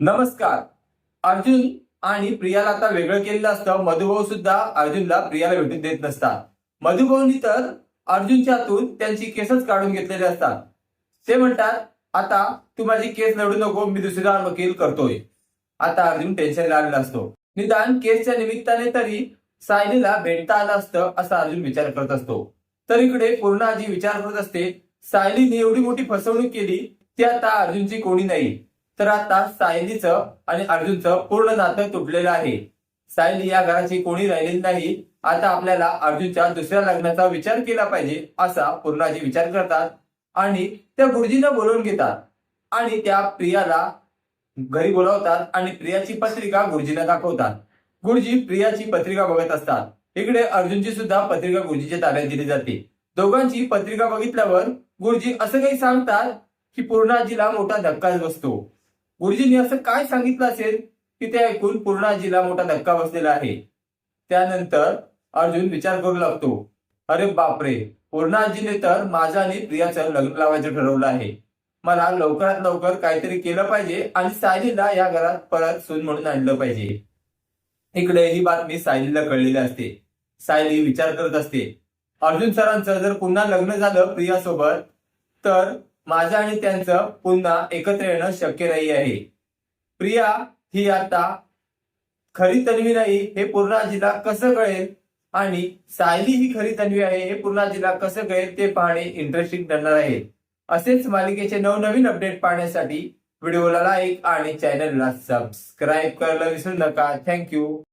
नमस्कार. अर्जुन आणि प्रियाला आता वेगळं केलेलं असतं. मधुभाऊ सुद्धा अर्जुनला प्रियाला भेटून देत नसतात. मधुभाऊनी तर अर्जुनच्या हातून त्यांची केसच काढून घेतलेले असतात. ते म्हणतात आता तू माझी केस लढू नको मी दुसऱ्या वकील करतोय. आता अर्जुन टेन्शन आलेला असतो. निदान केसच्या निमित्ताने तरी सायलीला भेटता आलं असतं असा अर्जुन विचार करत असतो. तर इकडे पूर्ण आजी विचार करत असते सायलीने एवढी मोठी फसवणूक केली ती आता अर्जुनची कोणी नाही. तर आता सायलीचं आणि अर्जुनचं पूर्ण नातं तुटलेलं आहे. सायली या घराची कोणी राहिलेली नाही. आता आपल्याला अर्जुनच्या दुसऱ्या लग्नाचा विचार केला पाहिजे असा पूर्णाजी विचार करतात आणि त्या गुरुजींना बोलवून घेतात. आणि त्या प्रियाला घरी बोलावतात आणि प्रियाची पत्रिका गुरुजींना दाखवतात. गुरुजी प्रियाची पत्रिका बघत असतात. इकडे अर्जुनची सुद्धा पत्रिका गुरुजीच्या ताब्यात दिली जाते. दोघांची पत्रिका बघितल्यावर गुरुजी असं काही सांगतात की पूर्णाजीला मोठा धक्काच बसतो. गुरुजींनी असं काय सांगितलं असेल? की ते ऐकून पूर्णाजीला मोठा धक्का बसलेला आहे. त्यानंतर अर्जुन विचार करू लागतो. अरे बापरे पूर्णाजीने तर माझा आणि प्रियाचं लग्न लावायचं ठरवलं आहे. मला लवकरात लवकर काहीतरी केलं पाहिजे आणि सायलीला या घरात परत सून म्हणून आणलं पाहिजे. इकडे ही बातमी सायलीला कळलेली असते. सायली विचार करत असते. अर्जुन सरांचं जर पुन्हा लग्न झालं प्रियासोबत तर माझं आणि त्यांचं पुन्हा एकत्र येणं शक्य नाही आहे. प्रिया ही आता खरी तन्वी नाही हे पूर्णाजीला कसं कळेल? आणि सायली ही खरी तन्वी आहे हे पूर्णाजीला कसं कळेल ते पाहणे इंटरेस्टिंग ठरणार आहे. असेच मालिकेचे नवनवीन अपडेट पाहण्यासाठी व्हिडिओला लाईक आणि चॅनलला सबस्क्राईब करायला विसरू नका. थँक्यू